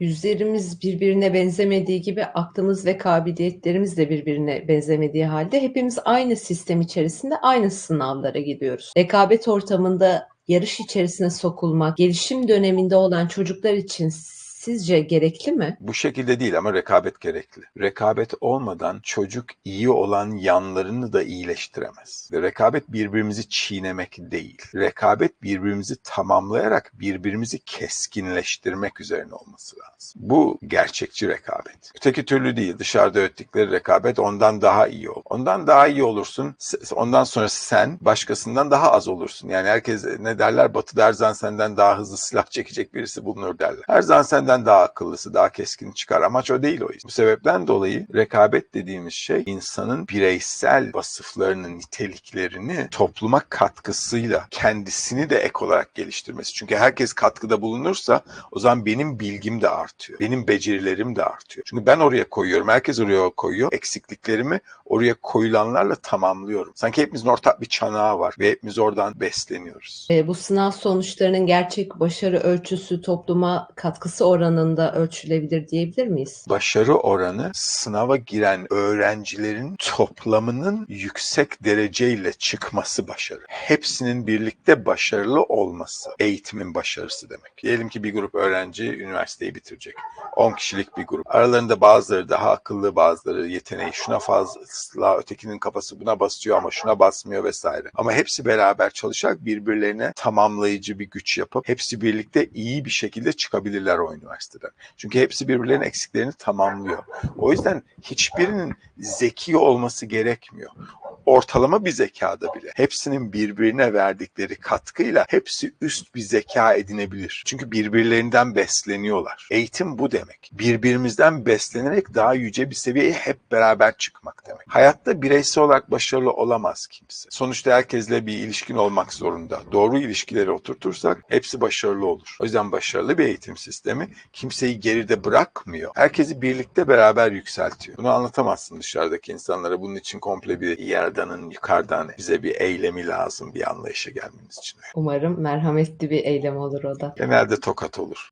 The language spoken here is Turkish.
Yüzlerimiz birbirine benzemediği gibi aklımız ve kabiliyetlerimiz de birbirine benzemediği halde hepimiz aynı sistem içerisinde aynı sınavlara gidiyoruz. Rekabet ortamında yarış içerisine sokulmak, gelişim döneminde olan çocuklar için sizce gerekli mi? Bu şekilde değil ama rekabet gerekli. Rekabet olmadan çocuk iyi olan yanlarını da iyileştiremez. Rekabet birbirimizi çiğnemek değil. Rekabet birbirimizi tamamlayarak birbirimizi keskinleştirmek üzerine olması lazım. Bu gerçekçi rekabet. Öteki türlü değil. Dışarıda öttükleri rekabet ondan daha iyi ol. Ondan daha iyi olursun. Ondan sonra sen başkasından daha az olursun. Yani herkes ne derler? Batı'da her zaman senden daha hızlı silah çekecek birisi bulunur derler. Her zaman senden daha akıllısı, daha keskin çıkar. Amaç o değil o yüzden. Bu sebepten dolayı rekabet dediğimiz şey insanın bireysel vasıflarını, niteliklerini topluma katkısıyla kendisini de ek olarak geliştirmesi. Çünkü herkes katkıda bulunursa o zaman benim bilgim de artıyor. Benim becerilerim de artıyor. Çünkü ben oraya koyuyorum. Herkes oraya koyuyor. Eksikliklerimi oraya koyulanlarla tamamlıyorum. Sanki hepimizin ortak bir çanağı var ve hepimiz oradan besleniyoruz. E, bu sınav sonuçlarının gerçek başarı ölçüsü topluma katkısı oranında ölçülebilir diyebilir miyiz? Başarı oranı sınava giren öğrencilerin toplamının yüksek dereceyle çıkması başarı. Hepsinin birlikte başarılı olması eğitimin başarısı demek. Diyelim ki bir grup öğrenci üniversiteyi bitirecek. 10 kişilik bir grup. Aralarında bazıları daha akıllı, bazıları yeteneği şuna fazla, ötekinin kafası buna basıyor ama şuna basmıyor vesaire. Ama hepsi beraber çalışarak birbirlerine tamamlayıcı bir güç yapıp hepsi birlikte iyi bir şekilde çıkabilirler o üniversiteden. Çünkü hepsi birbirlerinin eksiklerini tamamlıyor. O yüzden hiçbirinin zeki olması gerekmiyor. Ortalama bir zekada bile hepsinin birbirine verdikleri katkıyla hepsi üst bir zeka edinebilir. Çünkü birbirlerinden besleniyorlar. Eğitim bu demek. Birbirimizden beslenerek daha yüce bir seviyeye hep beraber çıkmak demek. Hayatta bireysel olarak başarılı olamaz kimse. Sonuçta herkesle bir ilişkin olmak zorunda. Doğru ilişkileri oturtursak hepsi başarılı olur. O yüzden başarılı bir eğitim sistemi kimseyi geride bırakmıyor. Herkesi birlikte beraber yükseltiyor. Bunu anlatamazsın dışarıdaki insanlara. Bunun için komple bir yerdanın yukarıdan bize bir eylemi lazım bir anlayışa gelmemiz için. Umarım merhametli bir eylem olur o da. Genelde tokat olur.